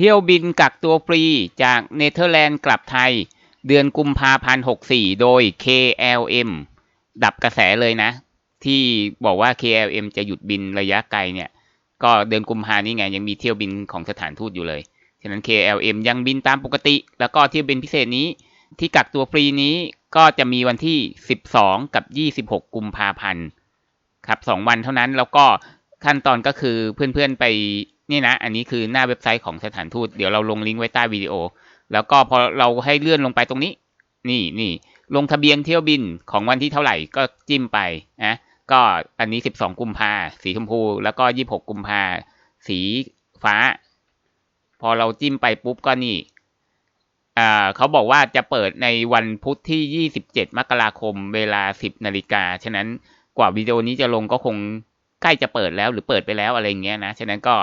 เที่ยวบินกักตัวฟรีจากเนเธอร์แลนด์กลับไทย เดือนกุมภาพันธ์64 โดย KLM ดับกระแสเลยนะ ที่บอกว่า KLM จะหยุดบินระยะไกลเนี่ย ก็เดือนกุมภานี้ไง ยังมีเที่ยวบินของสถานทูตอยู่เลย ฉะนั้น KLM ยังบินตามปกติ แล้วก็เที่ยวบินพิเศษนี้ที่กักตัวฟรีนี้ก็จะมีวันที่ 12 กับ 26 กุมภาพันธ์ครับสองวันเท่านั้นแล้วก็ขั้นตอนก็คือเพื่อนๆไป นี่นะ อันนี้คือหน้าเว็บไซต์ของสถานทูต เดี๋ยวเราลงลิงก์ไว้ใต้วิดีโอ แล้วก็พอเราให้เลื่อนลงไปตรงนี้ นี่นี่ลงทะเบียนเที่ยวบินของวันที่เท่าไหร่ก็จิ้มไปนะก็อันนี้ 12 กุมภาสีชมพู แล้วก็ 26 กุมภาสีฟ้า พอเราจิ้มไปปุ๊บก็นี่เขาบอกว่าจะเปิดในวันพุธที่ 27 มกราคม เวลา 10 นาฬิกา ฉะนั้นกว่าวิดีโอนี้จะลงก็คงใกล้จะเปิดแล้วหรือเปิดไปแล้วอะไรเงี้ยนะ ฉะนั้นก็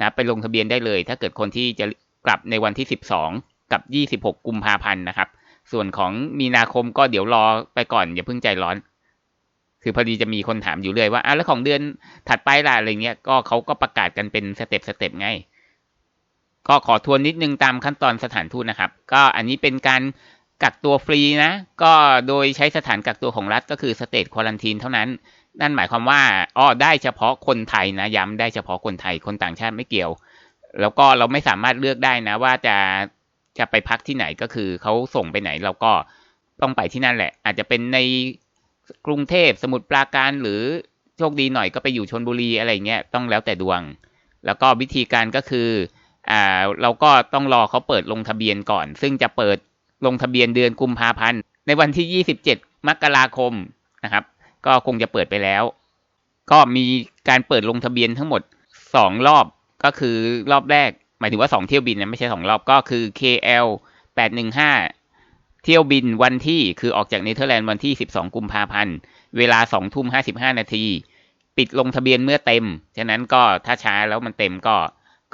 นะไปลงทะเบียนได้เลย ถ้าเกิดคนที่จะกลับในวันที่ 12 กับ 26 กุมภาพันธ์นะครับ ส่วนของมีนาคมก็เดี๋ยวรอไปก่อนอย่าเพิ่งใจร้อน คือพอดีจะมีคนถามอยู่เรื่อยว่าอะแล้วของเดือนถัดไปล่ะอะไรเงี้ยก็เขาก็ประกาศกันเป็นสเต็ปสเต็ปไงก็ขอทวนนิดนึงตามขั้นตอนสถานทูตนะครับ ก็อันนี้เป็นการกักตัวฟรีนะ ก็โดยใช้สถานกักตัวของรัฐก็คือสเตทควอลันทีนเท่านั้น นั่นหมายความว่าอ๋อได้เฉพาะคนไทยนะย้ำได้เฉพาะคนไทยคนต่างชาติไม่เกี่ยว แล้วก็เราไม่สามารถเลือกได้นะ ว่าจะจะไปพักที่ไหนก็คือเขาส่งไปไหนเราก็ต้องไปที่นั่นแหละ อาจจะเป็นในกรุงเทพสมุทรปราการหรือโชคดีหน่อยก็ไปอยู่ชนบุรีอะไรเงี้ยต้องแล้วแต่ดวง แล้วก็วิธีการก็คืออ่าเราก็ต้องรอเขาเปิดลงทะเบียนก่อน ซึ่งจะเปิดลงทะเบียนเดือนกุมภาพันธ์ในวันที่ 27 มกราคมนะครับ ก็คงจะเปิดไปแล้ว ก็มีการเปิดลงทะเบียนทั้งหมด2รอบก็คือรอบแรก หมายถึงว่า2เที่ยวบินนะไม่ใช่2รอบก็คือ KL 815 เที่ยวบินวันที่คือออกจากเนเธอร์แลนด์วันที่ 12 กุมภาพันธ์ เวลา2ทุ่ม55 นาที ปิดลงทะเบียนเมื่อเต็ม ฉะนั้นก็ถ้าช้าแล้วมันเต็มก็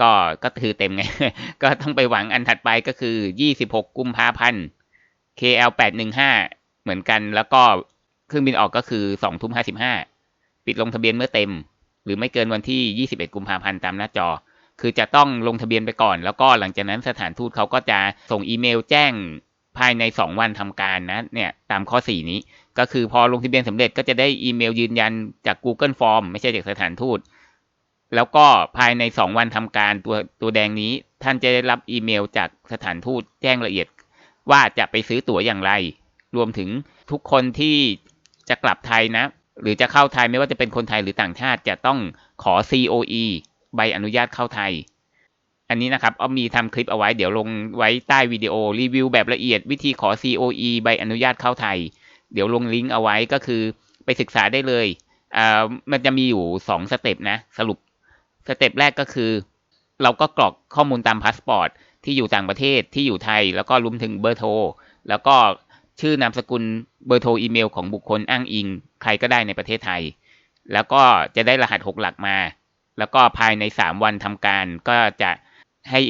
ก็ก็คือเต็มไง ก็ต้องไปหวังอันถัดไปก็คือ 26 กุมภาพันธ์ KL 815 เหมือนกันแล้วก็ เครื่องบินออกก็คือ2ทุ่ม55ปิดลงทะเบียนเมื่อเต็ม หรือไม่เกินวันที่21กุมภาพันธ์ตามหน้าจอ คือจะต้องลงทะเบียนไปก่อน แล้วก็หลังจากนั้นสถานทูตเขาก็จะส่งอีเมลแจ้งภายใน 2 วันทำการนะเนี่ยตามข้อ 4 นี้ ก็คือพอลงทะเบียนสำเร็จก็จะได้อีเมลยืนยันจาก Google Form ไม่ใช่จากสถานทูต แล้วก็ภายใน 2 วันทำการตัวตัวแดงนี้ ท่านจะได้รับอีเมลจากสถานทูตแจ้งละเอียด ว่าจะไปซื้อตั๋วอย่างไร รวมถึงทุกคนที่ จะกลับไทยนะ หรือจะเข้าไทยไม่ว่าจะเป็นคนไทยหรือต่างชาติจะต้องขอ COE ใบอนุญาตเข้าไทย อันนี้นะครับเอามีทำคลิปเอาไว้เดี๋ยวลงไว้ใต้วิดีโอรีวิวแบบละเอียด วิธีขอ COE ใบอนุญาตเข้าไทย เดี๋ยวลงลิงก์เอาไว้ก็คือไปศึกษาได้เลยอ่ามันจะมีอยู่2สเต็ปนะสรุปสเต็ปแรกก็คือ เราก็กรอกข้อมูลตามพาสปอร์ตที่อยู่ต่างประเทศที่อยู่ไทย แล้วก็รวมถึงเบอร์โทรแล้วก็ ชื่อนามสกุลเบอร์โทรอีเมลของบุคคลอ้างอิง ใครก็ได้ในประเทศไทย แล้วก็จะได้รหัส 6 หลักมา แล้วก็ภายใน 3 วันทำการก็จะให้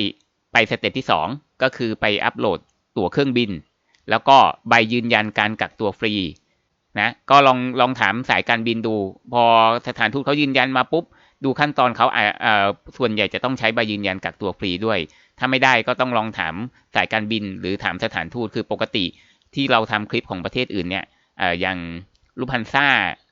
ไปสเต็ปที่ 2 ก็คือไปอัปโหลดตั๋วเครื่องบิน แล้วก็ใบยืนยันการกักตัวฟรีนะก็ลองลองถามสายการบินดู พอสถานทูตเขายืนยันมาปุ๊บ ดูขั้นตอนเขาอ่าส่วนใหญ่จะต้องใช้ใบยืนยันกักตัวฟรีด้วย ถ้าไม่ได้ก็ต้องลองถามสายการบินหรือถามสถานทูตคือปกติ ที่เราทำคลิปของประเทศอื่นเนี่ยอย่างลูพันซ่า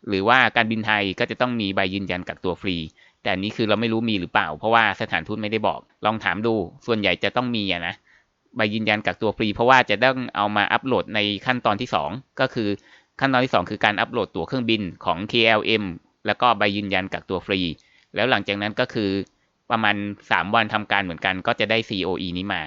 หรือว่าการบินไทยก็จะต้องมีใบยืนยันกักตัวฟรี แต่นี้คือเราไม่รู้มีหรือเปล่า เพราะว่าสถานทูตไม่ได้บอก ลองถามดู ส่วนใหญ่จะต้องมีนะใบยืนยันกักตัวฟรี เพราะว่าจะต้องเอามาอัปโหลดในขั้นตอนที่ 2 ก็คือขั้นตอนที่ 2 คือการอัปโหลดตั๋วเครื่องบินของ KLM แล้วก็ใบยืนยันกักตัวฟรี แล้วหลังจากนั้นก็คือประมาณ 3 วันทำการเหมือนกันก็จะได้ COE นี้มา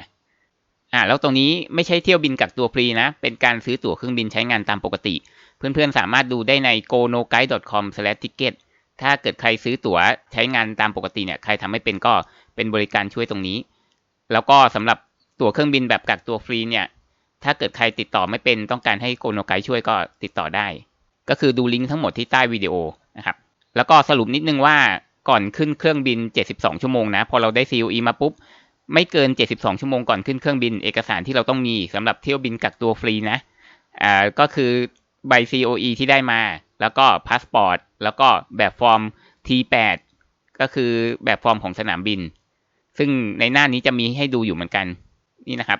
อ่าแล้วตรงนี้ไม่ใช่เที่ยวบินกักตัวฟรีนะ เป็นการซื้อตั๋วเครื่องบินใช้งานตามปกติ เพื่อนๆ สามารถดูได้ใน gonoguide.com/ticket ถ้าเกิดใครซื้อตั๋วใช้งานตามปกติเนี่ยใครทำไม่เป็นก็เป็นบริการช่วยตรงนี้ แล้วก็สำหรับตั๋วเครื่องบินแบบกักตัวฟรีเนี่ยถ้าเกิดใครติดต่อไม่เป็นต้องการให้โกโนไกช่วยก็ติดต่อได้ ก็คือดูลิงก์ทั้งหมดที่ใต้วิดีโอนะครับแล้วก็สรุปนิดนึงว่าก่อนขึ้นเครื่องบิน 72 ชั่วโมงนะ พอเราได้ COE มาปุ๊บ ไม่เกิน 72 ชั่วโมงก่อนขึ้นเครื่องบิน เอกสารที่เราต้องมีสำหรับเที่ยวบินกักตัวฟรีนะอ่าก็คือใบ COE ที่ได้มา แล้วก็พาสปอร์ตแล้วก็แบบฟอร์ม T8 ก็คือแบบฟอร์มของสนามบิน ซึ่งในหน้านี้จะมีให้ดูอยู่เหมือนกันนี่นะครับ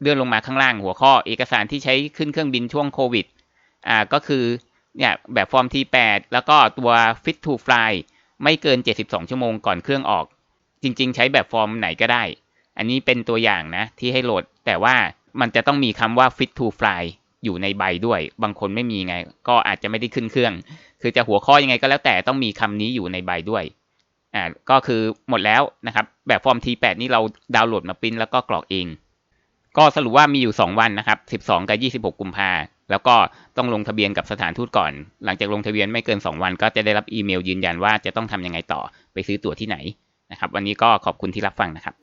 เลื่อนลงมาข้างล่างหัวข้อ เอกสารที่ใช้ขึ้นเครื่องบินช่วงโควิดอ่าก็คือเนี่ยแบบฟอร์ม T8 แล้วก็ตัว Fit to Fly ไม่เกิน 72 ชั่วโมงก่อนเครื่องออก จริง ๆ ใช้แบบฟอร์มไหนก็ได้ อันนี้เป็นตัวอย่างนะที่ให้โหลด แต่ว่ามันจะต้องมีคำว่า Fit to Fly อยู่ในใบด้วย บางคนไม่มีไง ก็อาจจะไม่ได้ขึ้นเครื่อง คือจะหัวข้อยังไงก็แล้วแต่ต้องมีคำนี้อยู่ในใบด้วย อ่า ก็คือหมดแล้วนะครับ แบบฟอร์ม T8 นี่เราดาวน์โหลดมาปริ้นแล้วก็กรอกเอง ก็สรุปว่ามีอยู่ 2 วันนะครับ 12 กับ 26 กุมภาแล้วก็ต้องลงทะเบียนกับสถานทูตก่อน หลังจากลงทะเบียนไม่เกิน 2 วัน ก็จะได้รับอีเมลยืนยันว่าจะต้องทำยังไงต่อ ไปซื้อตั๋วที่ไหน นะครับ วันนี้ก็ขอบคุณที่รับฟังนะครับ